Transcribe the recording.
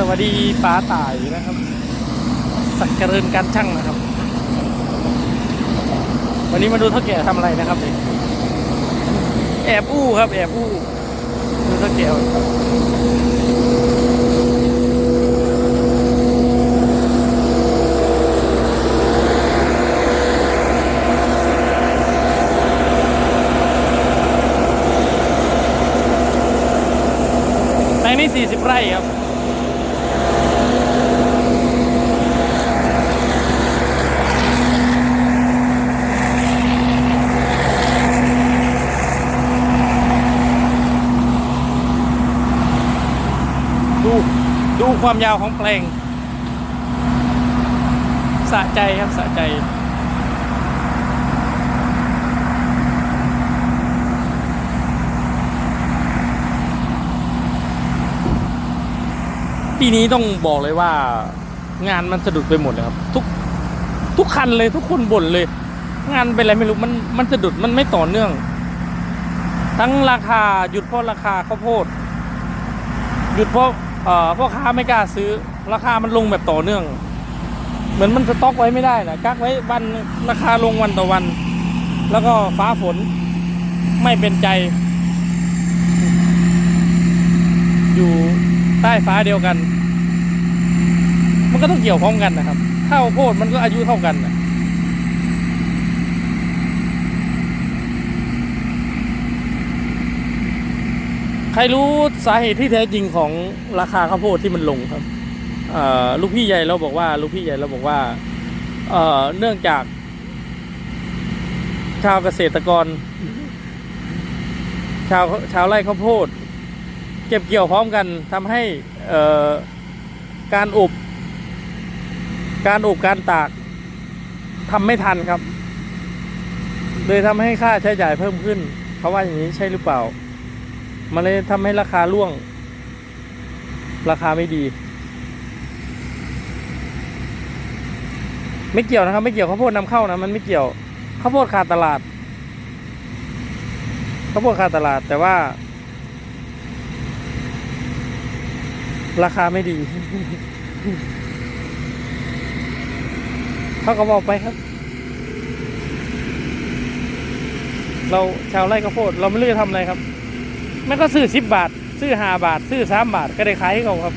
สวัสดีป้าต่ายนะครับ สักเจริญการช่างนะครับ วันนี้มาดูเท่าแก่ทำอะไรนะครับเนี่ยแอบอู้ครับ แอบอู้ดูเท่าแก่แปลงนี้40 ไร่ครับ ดู ดูความยาวของแปลงสะใจครับสะใจ ปีนี้ต้องบอกเลยว่างานมันสะดุดไปหมดเลยครับ ทุกทุกคันเลยทุกคนบ่นเลย งานเป็นอะไรไม่รู้มันมันสะดุดมันไม่ต่อเนื่อง ทั้งราคาหยุดเพราะราคาข้าวโพด หยุดเพราะ พ่อค้าไม่กล้าซื้อ ราคามันลงแบบต่อเนื่อง เหมือนมันสต็อกไว้ไม่ได้นะกักไว้วันราคาลงวันต่อวัน แล้วก็ฟ้าฝนไม่เป็นใจ อยู่ใต้ฟ้าเดียวกัน มันก็ต้องเกี่ยวพร้อมกันนะครับข้าวโพดมันก็อายุเท่ากันนะ ใครรู้สาเหตุที่แท้จริงของราคาข้าวโพดที่มันลงครับลูกพี่ใหญ่เราบอกว่า ลูกพี่ใหญ่เราบอกว่าเนื่องจาก ชาวเกษตรกร ชาวชาวไร่ข้าวโพด เก็บเกี่ยวพร้อมกันทำให้การอบการอบการตากทำไม่ทันครับ เลยทำให้ค่าใช้จ่ายเพิ่มขึ้นเขาว่าอย่างนี้ใช่หรือเปล่า มันเลยทำให้ราคาร่วง ราคาไม่ดี ไม่เกี่ยวนะครับ ไม่เกี่ยวข้าวโพดนำเข้านะมันไม่เกี่ยวข้าวโพดขาดตลาดข้าวโพดขาดตลาดแต่ว่า ราคาไม่ดีเขาก็บอกไปครับ เราชาวไร่ข้าวโพดเราไม่รู้จะทำอะไรครับ แม่ก็ซื้อสิบบาท ซื้อห้าบาท ซื้อสามบาทก็ได้ขายให้เขาครับ